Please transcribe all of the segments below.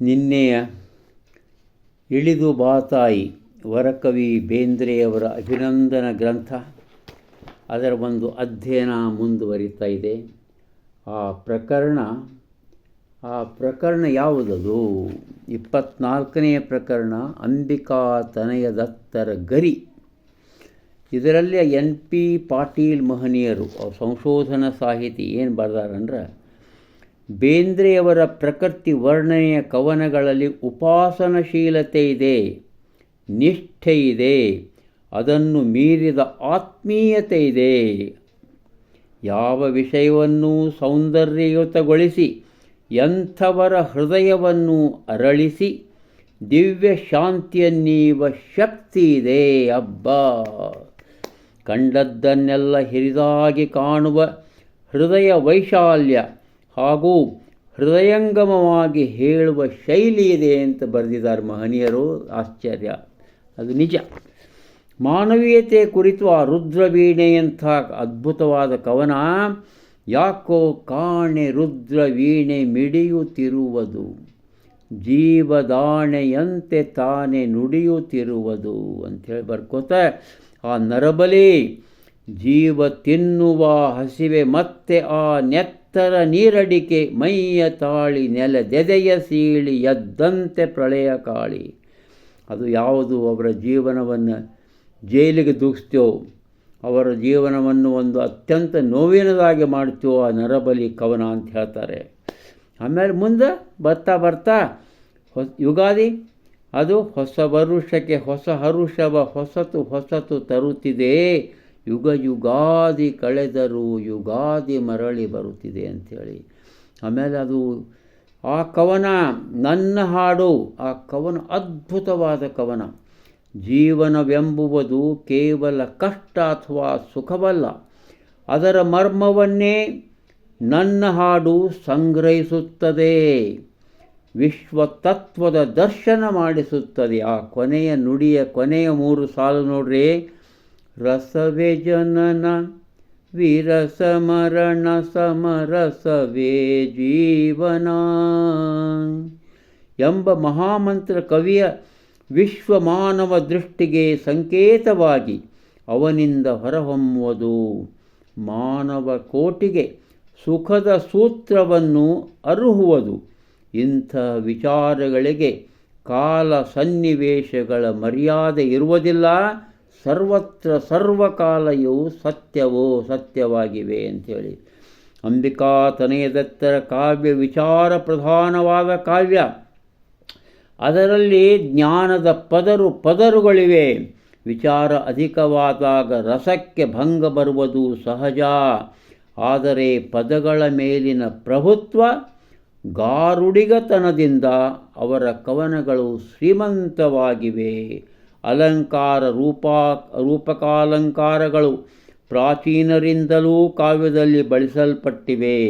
ನಿನ್ನೆಯ ಇಳಿದು ಬಾತಾಯಿ ವರಕವಿ ಬೇಂದ್ರೆಯವರ ಅಭಿನಂದನ ಗ್ರಂಥ ಅದರ ಒಂದು ಅಧ್ಯಯನ ಮುಂದುವರಿತಾ ಇದೆ. ಆ ಪ್ರಕರಣ ಆ ಪ್ರಕರಣ ಯಾವುದದು? ಇಪ್ಪತ್ನಾಲ್ಕನೆಯ ಪ್ರಕರಣ, ಅಂಬಿಕಾ ತನಯ ದತ್ತರ ಗರಿ. ಇದರಲ್ಲಿ ಎನ್ ಪಿ ಪಾಟೀಲ್ ಮಹನೀಯರು, ಸಂಶೋಧನಾ ಸಾಹಿತಿ ಏನು ಬರ್ದಾರಂದ್ರೆ ಬೇಂದ್ರೆಯವರ ಪ್ರಕೃತಿ ವರ್ಣನೆಯ ಕವನಗಳಲ್ಲಿ ಉಪಾಸನಶೀಲತೆ ಇದೆ, ನಿಷ್ಠೆ ಇದೆ, ಅದನ್ನು ಮೀರಿದ ಆತ್ಮೀಯತೆ ಇದೆ. ಯಾವ ವಿಷಯವನ್ನು ಸೌಂದರ್ಯಯುತಗೊಳಿಸಿ, ಎಂಥವರ ಹೃದಯವನ್ನು ಅರಳಿಸಿ, ದಿವ್ಯ ಶಾಂತಿಯನ್ನೀವ ಶಕ್ತಿ ಇದೆ ಅಬ್ಬ. ಕಂಡದ್ದನ್ನೆಲ್ಲ ಹಿರಿದಾಗಿ ಕಾಣುವ ಹೃದಯ ವೈಶಾಲ್ಯ ಹಾಗೂ ಹೃದಯಂಗಮವಾಗಿ ಹೇಳುವ ಶೈಲಿ ಇದೆ ಅಂತ ಬರೆದಿದ್ದಾರೆ ಮಹನೀಯರು. ಆಶ್ಚರ್ಯ. ಅದು ನಿಜ. ಮಾನವೀಯತೆ ಕುರಿತು ಆ ರುದ್ರವೀಣೆಯಂಥ ಅದ್ಭುತವಾದ ಕವನ ಯಾಕೋ ಕಾಣೆ ರುದ್ರವೀಣೆ ಮಿಡಿಯುತ್ತಿರುವುದು. ಜೀವದಾಣೆಯಂತೆ ತಾನೇ ನುಡಿಯುತ್ತಿರುವುದು ಅಂಥೇಳಿ ಬರ್ಕೋತ, ಆ ನರಬಲಿ ಜೀವ ತಿನ್ನುವ ಹಸಿವೆ ಮತ್ತೆ ಆ ನೆತ್ತರ ನೀರಡಿಕೆ ಮೈಯ ತಾಳಿ ನೆಲದೆದೆಯ ಸೀಳಿ ಎದ್ದಂತೆ ಪ್ರಳಯ ಕಾಳಿ. ಅದು ಯಾವುದು? ಅವರ ಜೀವನವನ್ನು ಜೈಲಿಗೆ ದೂಗಿಸ್ತೇವೋ ಅವರ ಜೀವನವನ್ನು ಒಂದು ಅತ್ಯಂತ ನೋವಿನದಾಗಿ ಮಾಡ್ತೀವೋ ಆ ನರಬಲಿ ಕವನ ಅಂತ ಹೇಳ್ತಾರೆ. ಆಮೇಲೆ ಮುಂದೆ ಬರ್ತಾ ಬರ್ತಾ ಹೊಸ ಯುಗಾದಿ. ಅದು ಹೊಸ ವರುಷಕ್ಕೆ ಹೊಸ ಹರುಷವ ಹೊಸತು ಹೊಸತು ತರುತ್ತಿದೆ. ಯುಗ ಯುಗಾದಿ ಕಳೆದರೂ ಯುಗಾದಿ ಮರಳಿ ಬರುತ್ತಿದೆ ಅಂಥೇಳಿ. ಆಮೇಲೆ ಅದು ಆ ಕವನ, ನನ್ನ ಹಾಡು, ಆ ಕವನ ಅದ್ಭುತವಾದ ಕವನ. ಜೀವನವೆಂಬುವುದು ಕೇವಲ ಕಷ್ಟ ಅಥವಾ ಸುಖವಲ್ಲ. ಅದರ ಮರ್ಮವನ್ನೇ ನನ್ನ ಹಾಡು ಸಂಗ್ರಹಿಸುತ್ತದೆ. ವಿಶ್ವತತ್ವದ ದರ್ಶನ ಮಾಡಿಸುತ್ತದೆ. ಆ ಕೊನೆಯ ನುಡಿಯ ಕೊನೆಯ ಮೂರು ಸಾಲು ನೋಡ್ರಿ. ರಸವೇ ಜನನ, ವಿರಸಮರಣ ಸಮರಸವೇ ಜೀವನ. ಎಂಬ ಮಹಾಮಂತ್ರ ಕವಿಯ ವಿಶ್ವ ಮಾನವ ದೃಷ್ಟಿಗೆ ಸಂಕೇತವಾಗಿ ಅವನಿಂದ ಹೊರಹೊಮ್ಮುವುದು ಮಾನವ ಕೋಟಿಗೆ ಸುಖದ ಸೂತ್ರವನ್ನು ಅರುಹುವುದು. ಇಂಥ ವಿಚಾರಗಳಿಗೆ ಕಾಲ ಸನ್ನಿವೇಶಗಳ ಮರ್ಯಾದೆ ಇರುವುದಿಲ್ಲ. ಸರ್ವತ್ರ ಸರ್ವಕಾಲಯು ಸತ್ಯವೋ ಸತ್ಯವಾಗಿವೆ ಅಂಥೇಳಿ. ಅಂಬಿಕಾ ತನಯದತ್ತರ ಕಾವ್ಯ ವಿಚಾರ ಪ್ರಧಾನವಾದ ಕಾವ್ಯ. ಅದರಲ್ಲಿ ಜ್ಞಾನದ ಪದರು ಪದರುಗಳಿವೆ. ವಿಚಾರ ಅಧಿಕವಾದಾಗ ರಸಕ್ಕೆ ಭಂಗ ಬರುವುದು ಸಹಜ. ಆದರೆ ಪದಗಳ ಮೇಲಿನ ಪ್ರಭುತ್ವ ಗಾರುಡಿಗತನದಿಂದ ಅವರ ಕವನಗಳು ಶ್ರೀಮಂತವಾಗಿವೆ. ಅಲಂಕಾರ ರೂಪಾ, ರೂಪಕಾಲಂಕಾರಗಳು ಪ್ರಾಚೀನರಿಂದಲೂ ಕಾವ್ಯದಲ್ಲಿ ಬಳಸಲ್ಪಟ್ಟಿವೆ.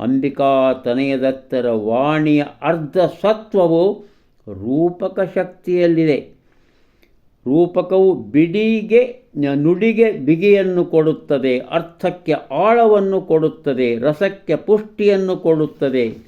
ಅಂಬಿಕಾ ತನಯದತ್ತರ ವಾಣಿಯ ಅರ್ಧ ಸತ್ವವು ರೂಪಕ ಶಕ್ತಿಯಲ್ಲಿದೆ. ರೂಪಕವು ಬಿಡಿಗೆ, ನುಡಿಗೆ ಬಿಗಿಯನ್ನು ಕೊಡುತ್ತದೆ, ಅರ್ಥಕ್ಕೆ ಆಳವನ್ನು ಕೊಡುತ್ತದೆ, ರಸಕ್ಕೆ ಪುಷ್ಟಿಯನ್ನು ಕೊಡುತ್ತದೆ.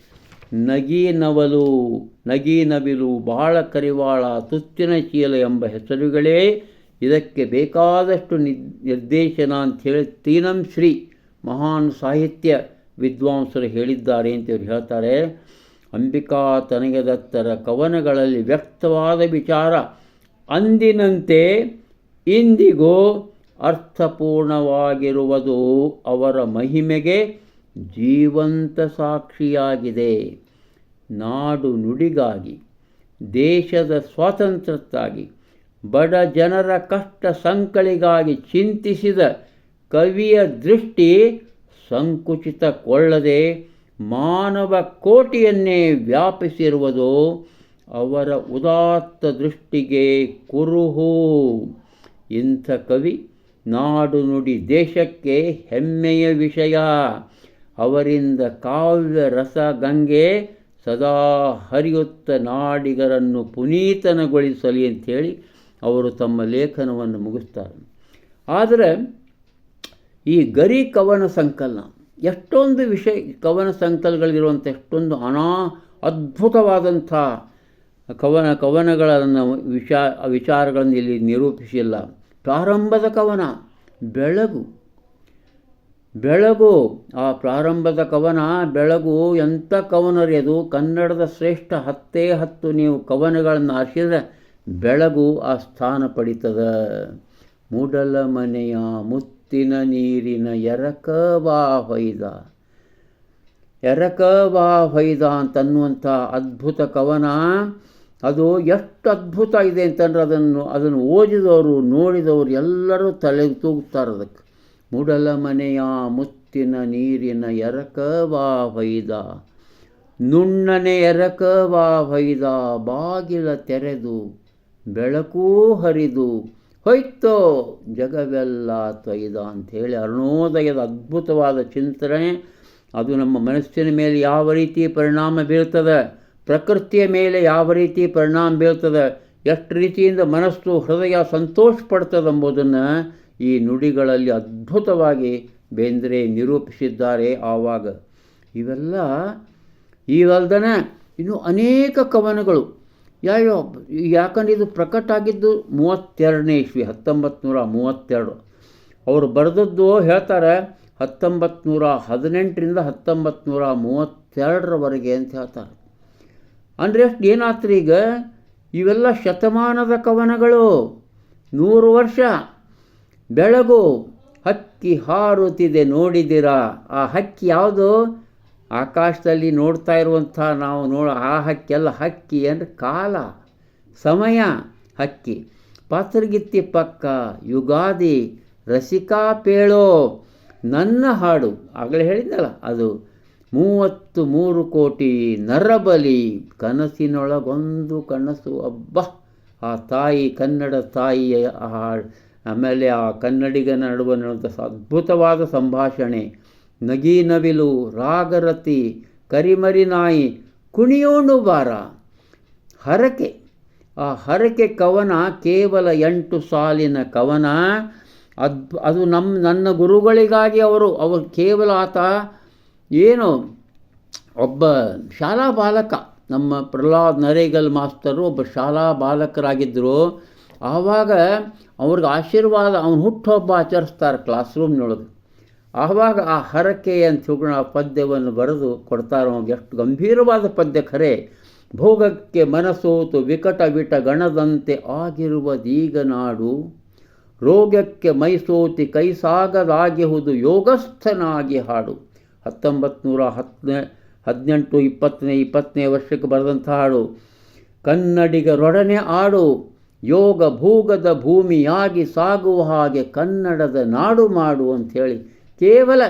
ನಗಿ ನವಲು ನಗಿ ನವಿಲು ಬಾಳ ಕರಿವಾಳ, ತುತ್ತಿನ ಚೀಲ ಎಂಬ ಹೆಸರುಗಳೇ. ಇದಕ್ಕೆ ಬೇಕಾದಷ್ಟು ನಿರ್ದೇಶನ ಹೇಳಿ ತೀನಂ ಶ್ರೀ ಮಹಾನ್ ಸಾಹಿತ್ಯ ವಿದ್ವಾಂಸರು ಹೇಳಿದ್ದಾರೆ ಅಂತ ಇವರು ಹೇಳ್ತಾರೆ. ಅಂಬಿಕಾ ತನಗೆದತ್ತರ ಕವನಗಳಲ್ಲಿ ವ್ಯಕ್ತವಾದ ವಿಚಾರ ಅಂದಿನಂತೆ, ಇಂದಿಗೂ ಅರ್ಥಪೂರ್ಣವಾಗಿರುವುದು ಅವರ ಮಹಿಮೆಗೆ ಜೀವಂತ ಸಾಕ್ಷಿಯಾಗಿದೆ. ನಾಡು ನುಡಿಗಾಗಿ, ದೇಶದ ಸ್ವಾತಂತ್ರ್ಯಕ್ಕಾಗಿ, ಬಡ ಜನರ ಕಷ್ಟ ಸಂಕಳಿಗಾಗಿ ಚಿಂತಿಸಿದ ಕವಿಯ ದೃಷ್ಟಿ ಸಂಕುಚಿತಗೊಳ್ಳದೆ ಮಾನವ ಕೋಟಿಯನ್ನೇ ವ್ಯಾಪಿಸಿರುವುದು ಅವರ ಉದಾತ್ತ ದೃಷ್ಟಿಗೆ ಕುರುಹು. ಇಂಥ ಕವಿ ನಾಡು ನುಡಿ ದೇಶಕ್ಕೆ ಹೆಮ್ಮೆಯ ವಿಷಯ. ಅವರಿಂದ ಕಾವ್ಯ, ರಸ, ಗಂಗೆ ಸದಾ ಹರಿಯುತ್ತ ನಾಡಿಗರನ್ನು ಪುನೀತನಗೊಳಿಸಲಿ ಅಂಥೇಳಿ ಅವರು ತಮ್ಮ ಲೇಖನವನ್ನು ಮುಗಿಸ್ತಾರೆ. ಆದರೆ ಈ ಗರಿ ಕವನ ಸಂಕಲನ, ಎಷ್ಟೊಂದು ವಿಷಯ, ಕವನ ಸಂಕಲನಗಳಿರುವಂಥ ಎಷ್ಟೊಂದು ಅನಾ ಅದ್ಭುತವಾದಂಥ ಕವನ, ಕವನಗಳನ್ನು ವಿಚಾ ವಿಚಾರಗಳನ್ನು ಇಲ್ಲಿ ನಿರೂಪಿಸಿಲ್ಲ. ಪ್ರಾರಂಭದ ಕವನ, ಬೆಳಗು ಬೆಳಗು, ಆ ಪ್ರಾರಂಭದ ಕವನ, ಬೆಳಗು ಎಂಥ ಕವನರಿಯದು ಕನ್ನಡದ ಶ್ರೇಷ್ಠ ಹತ್ತೇ ಹತ್ತು ನೀವು ಕವನಗಳನ್ನು ಆರಿಸಿದರೆ ಬೆಳಗು ಆ ಸ್ಥಾನ ಪಡಿತದ. ಮೂಡಲ ಮನೆಯ ಮುತ್ತಿನ ನೀರಿನ ಎರಕವಾ ಹೊಯ್ದ. ಎರಕವಾ ಹೊಯ್ದ ಅಂತನ್ನುವಂಥ ಅದ್ಭುತ ಕವನ. ಅದು ಎಷ್ಟು ಅದ್ಭುತ ಇದೆ ಅಂತಂದ್ರೆ ಅದನ್ನು ಅದನ್ನು ಓದಿದವರು, ನೋಡಿದವರು ಎಲ್ಲರೂ ತಲೆ ತೂಗುತ್ತಾರೆ ಅದಕ್ಕೆ ಮೂಡಲ ಮನೆಯ ಮುತ್ತಿನ ನೀರಿನ ಎರಕವಾ ಹೊಯ್ದ. ನುಣ್ಣನೆ ಎರಕವಾ ಹೊಯ್ದ. ಬಾಗಿಲ ತೆರೆದು ಬೆಳಕೂ ಹರಿದು ಹೊಯ್ತೋ ಜಗವೆಲ್ಲ ತೊಯ್ದ ಅಂಥೇಳಿ ಅರುಣೋದಯದ ಅದ್ಭುತವಾದ ಚಿಂತನೆ. ಅದು ನಮ್ಮ ಮನಸ್ಸಿನ ಮೇಲೆ ಯಾವ ರೀತಿ ಪರಿಣಾಮ ಬೀಳ್ತದೆ, ಪ್ರಕೃತಿಯ ಮೇಲೆ ಯಾವ ರೀತಿ ಪರಿಣಾಮ ಬೀಳ್ತದೆ, ಎಷ್ಟು ರೀತಿಯಿಂದ ಮನಸ್ಸು ಹೃದಯ ಸಂತೋಷ ಪಡ್ತದೆಂಬುದನ್ನು ಈ ನುಡಿಗಳಲ್ಲಿ ಅದ್ಭುತವಾಗಿ ಬೇಂದ್ರೆ ನಿರೂಪಿಸಿದ್ದಾರೆ ಆವಾಗ. ಇವೆಲ್ಲ ಇವಲ್ದನೆ ಇನ್ನು ಅನೇಕ ಕವನಗಳು. ಯಾವ್ಯಾವ ಯಾಕಂದ್ರೆ ಇದು ಪ್ರಕಟ ಆಗಿದ್ದು ಮೂವತ್ತೆರಡನೇ ಇಸ್ವಿ ಹತ್ತೊಂಬತ್ತು ನೂರ ಮೂವತ್ತೆರಡು. ಅವರು ಬರೆದದ್ದು ಹೇಳ್ತಾರೆ ಹತ್ತೊಂಬತ್ತು ನೂರ ಹದಿನೆಂಟರಿಂದ ಹತ್ತೊಂಬತ್ತು ನೂರ ಮೂವತ್ತೆರಡರವರೆಗೆ ಅಂತ ಹೇಳ್ತಾರೆ. ಅಂದರೆ ಎಷ್ಟು ಏನಾತ್ರೀಗ? ಇವೆಲ್ಲ ಶತಮಾನದ ಕವನಗಳು. ನೂರು ವರ್ಷ. ಬೆಳಗು ಹಕ್ಕಿ ಹಾರುತ್ತಿದೆ ನೋಡಿದಿರಾ? ಆ ಹಕ್ಕಿ ಯಾವುದು? ಆಕಾಶದಲ್ಲಿ ನೋಡ್ತಾ ಇರುವಂಥ ನಾವು ನೋಡ, ಆ ಹಕ್ಕಿ ಅಲ್ಲ, ಹಕ್ಕಿ ಅಂದರೆ ಕಾಲ, ಸಮಯ ಹಕ್ಕಿ. ಪಾತ್ರಗಿತ್ತಿ ಪಕ್ಕ, ಯುಗಾದಿ ರಸಿಕಾ ಪೇಳೋ, ನನ್ನ ಹಾಡು. ಆಗಲೇ ಹೇಳಿದ್ನಲ್ಲ ಅದು. ಮೂವತ್ತು ಮೂರು ಕೋಟಿ ನರಬಲಿ ಕನಸಿನೊಳಗೊಂದು ಕನಸು. ಅಬ್ಬ, ಆ ತಾಯಿ ಕನ್ನಡ ತಾಯಿಯ ಆ ಆಮೇಲೆ ಆ ಕನ್ನಡಿಗ ನಡುವೆ ನಡೆದ ಅದ್ಭುತವಾದ ಸಂಭಾಷಣೆ. ನಗಿ ನವಿಲು ರಾಗರತಿ, ಕರಿಮರಿ ನಾಯಿ, ಕುಣಿಯೋಣು ಬಾರ. ಹರಕೆ. ಆ ಹರಕೆ ಕವನ ಕೇವಲ ಎಂಟು ಸಾಲಿನ ಕವನ. ಅದ್, ಅದು ನಮ್ಮ ನನ್ನ ಗುರುಗಳಿಗಾಗಿ ಅವರು ಅವರು ಕೇವಲ ಆತ ಏನು, ಒಬ್ಬ ಶಾಲಾ ಬಾಲಕ. ನಮ್ಮ ಪ್ರಹ್ಲಾದ್ ನರೇಗಲ್ ಮಾಸ್ತರು ಒಬ್ಬ ಶಾಲಾ ಬಾಲಕರಾಗಿದ್ದರು. ಆವಾಗ ಅವ್ರಿಗೆ ಆಶೀರ್ವಾದ ಅವನು ಹುಟ್ಟುಹಬ್ಬ ಆಚರಿಸ್ತಾರೆ ಕ್ಲಾಸ್ ರೂಮ್ನೊಳಗೆ ಆವಾಗ ಆ ಹರಕೆ ಅಂತ ಹೇಳಿ ಆ ಪದ್ಯವನ್ನು ಬರೆದು ಕೊಡ್ತಾರೆ ಎಷ್ಟು ಗಂಭೀರವಾದ ಪದ್ಯ ಖರೆ. ಭೋಗಕ್ಕೆ ಮನಸೋತು ವಿಕಟ ವಿಟ ಗಣದಂತೆ ಆಗಿರುವುದೀಗ ನಾಡು. ರೋಗಕ್ಕೆ ಮೈಸೋತಿ ಕೈಸಾಗದಾಗಿಹುದು ಯೋಗಸ್ಥನಾಗಿ ಹಾಡು. ಹತ್ತೊಂಬತ್ತು ನೂರ ಹತ್ತನೇ, ಹದಿನೆಂಟು, ಇಪ್ಪತ್ತನೇ ಇಪ್ಪತ್ತನೇ ವರ್ಷಕ್ಕೆ ಬರೆದಂಥ ಹಾಡು. ಕನ್ನಡಿಗರೊಡನೆ ಆಡು ಯೋಗ ಭೋಗದ ಭೂಮಿಯಾಗಿ ಸಾಗುವ ಹಾಗೆ ಕನ್ನಡದ ನಾಡು ಮಾಡು ಅಂಥೇಳಿ ಕೇವಲ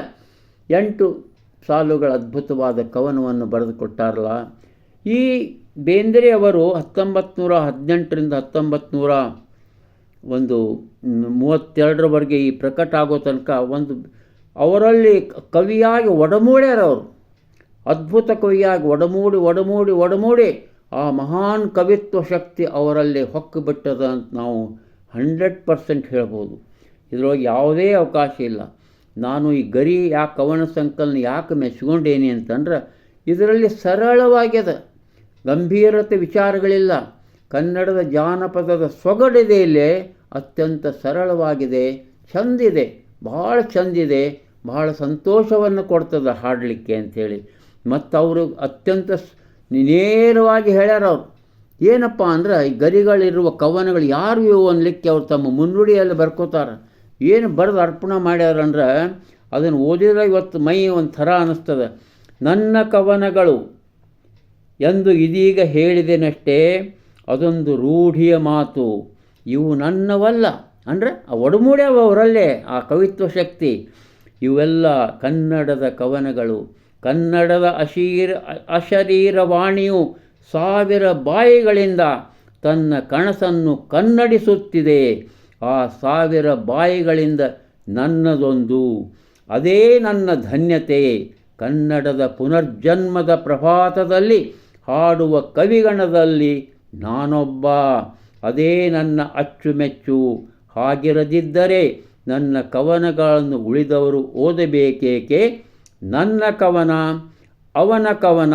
ಎಂಟು ಸಾಲುಗಳ ಅದ್ಭುತವಾದ ಕವನವನ್ನು ಬರೆದುಕೊಟ್ಟಾರಲ್ಲ. ಈ ಬೇಂದ್ರೆ ಅವರು ಹತ್ತೊಂಬತ್ತು ನೂರ ಹದಿನೆಂಟರಿಂದ ಹತ್ತೊಂಬತ್ತು ನೂರ ಒಂದು ಮೂವತ್ತೆರಡರವರೆಗೆ ಈ ಪ್ರಕಟ ಆಗೋ ತನಕ ಒಂದು ಅವರಲ್ಲಿ ಕವಿಯಾಗಿ ಒಡಮೂಡ್ಯಾರ ಅವರು ಅದ್ಭುತ ಕವಿಯಾಗಿ ಒಡಮೂಡಿ ಒಡಮೂಡಿ ಒಡಮೂಡಿ ಆ ಮಹಾನ್ ಕವಿತ್ವ ಶಕ್ತಿ ಅವರಲ್ಲಿ ಹೊಕ್ಕು ಬಿಟ್ಟದ ಅಂತ ನಾವು ಹಂಡ್ರೆಡ್ ಪರ್ಸೆಂಟ್ ಹೇಳ್ಬೋದು. ಇದರೊಳಗೆ ಯಾವುದೇ ಅವಕಾಶ ಇಲ್ಲ. ನಾನು ಈ ಗರಿ ಯಾಕೆ ಕವನ ಸಂಕಲನ ಯಾಕೆ ಮೆಚ್ಚಿಕೊಂಡೇನಿ ಅಂತಂದ್ರೆ ಇದರಲ್ಲಿ ಸರಳವಾಗ್ಯದ ಗಂಭೀರತೆ ವಿಚಾರಗಳಿಲ್ಲ. ಕನ್ನಡದ ಜಾನಪದದ ಸೊಗಡಿದೆ ಇಲ್ಲಿ. ಅತ್ಯಂತ ಸರಳವಾಗಿದೆ. ಚಂದಿದೆ. ಭಾಳ ಚಂದಿದೆ. ಬಹಳ ಸಂತೋಷವನ್ನು ಕೊಡ್ತದೆ ಹಾಡಲಿಕ್ಕೆ ಅಂಥೇಳಿ. ಮತ್ತು ಅವರು ಅತ್ಯಂತ ನೇರವಾಗಿ ಹೇಳ್ಯಾರ ಅವರು. ಏನಪ್ಪ ಅಂದ್ರೆ ಈ ಗರಿಗಳಿರುವ ಕವನಗಳು ಯಾರು ಇವು ಅನ್ಲಿಕ್ಕೆ ಅವ್ರು ತಮ್ಮ ಮುನ್ನುಡಿಯಲ್ಲಿ ಬರ್ಕೋತಾರೆ. ಏನು ಬರೆದು ಅರ್ಪಣೆ ಮಾಡ್ಯಾರಂದ್ರೆ ಅದನ್ನು ಓದಿದ್ರೆ ಇವತ್ತು ಮೈ ಒಂಥರ ಥರ ಅನ್ನಿಸ್ತದೆ ನನ್ನ ಕವನಗಳು ಎಂದು ಇದೀಗ ಹೇಳಿದೆನಷ್ಟೇ ಅದೊಂದು ರೂಢಿಯ ಮಾತು. ಇವು ನನ್ನವಲ್ಲ. ಅಂದರೆ ಆ ಒಡಮೂಡ್ಯಾವ ಅವರಲ್ಲೇ ಆ ಕವಿತ್ವ ಶಕ್ತಿ. ಇವೆಲ್ಲ ಕನ್ನಡದ ಕವನಗಳು. ಕನ್ನಡದ ಅಶೀರ ಅಶರೀರವಾಣಿಯು ಸಾವಿರ ಬಾಯಿಗಳಿಂದ ತನ್ನ ಕನಸನ್ನು ಕನ್ನಡಿಸುತ್ತಿದೆ. ಆ ಸಾವಿರ ಬಾಯಿಗಳಿಂದ ನನ್ನದೊಂದು. ಅದೇ ನನ್ನ ಧನ್ಯತೆ. ಕನ್ನಡದ ಪುನರ್ಜನ್ಮದ ಪ್ರಭಾತದಲ್ಲಿ ಹಾಡುವ ಕವಿಗಣದಲ್ಲಿ ನಾನೊಬ್ಬ. ಅದೇ ನನ್ನ ಅಚ್ಚುಮೆಚ್ಚು. ಹಾಗಿರದಿದ್ದರೆ ನನ್ನ ಕವನಗಳನ್ನು ಉಳಿದವರು ಓದಬೇಕೇಕೆ? ನನ್ನ ಕವನ, ಅವನ ಕವನ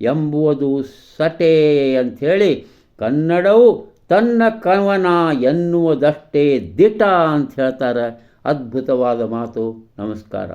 ಎಂಬುವುದು ಸಟೆ ಅಂಥೇಳಿ ಕನ್ನಡವು ತನ್ನ ಕವನ ಎನ್ನುವುದಷ್ಟೇ ದಿಟ ಅಂತ ಹೇಳ್ತಾರೆ ಅದ್ಭುತವಾದ ಮಾತು. ನಮಸ್ಕಾರ.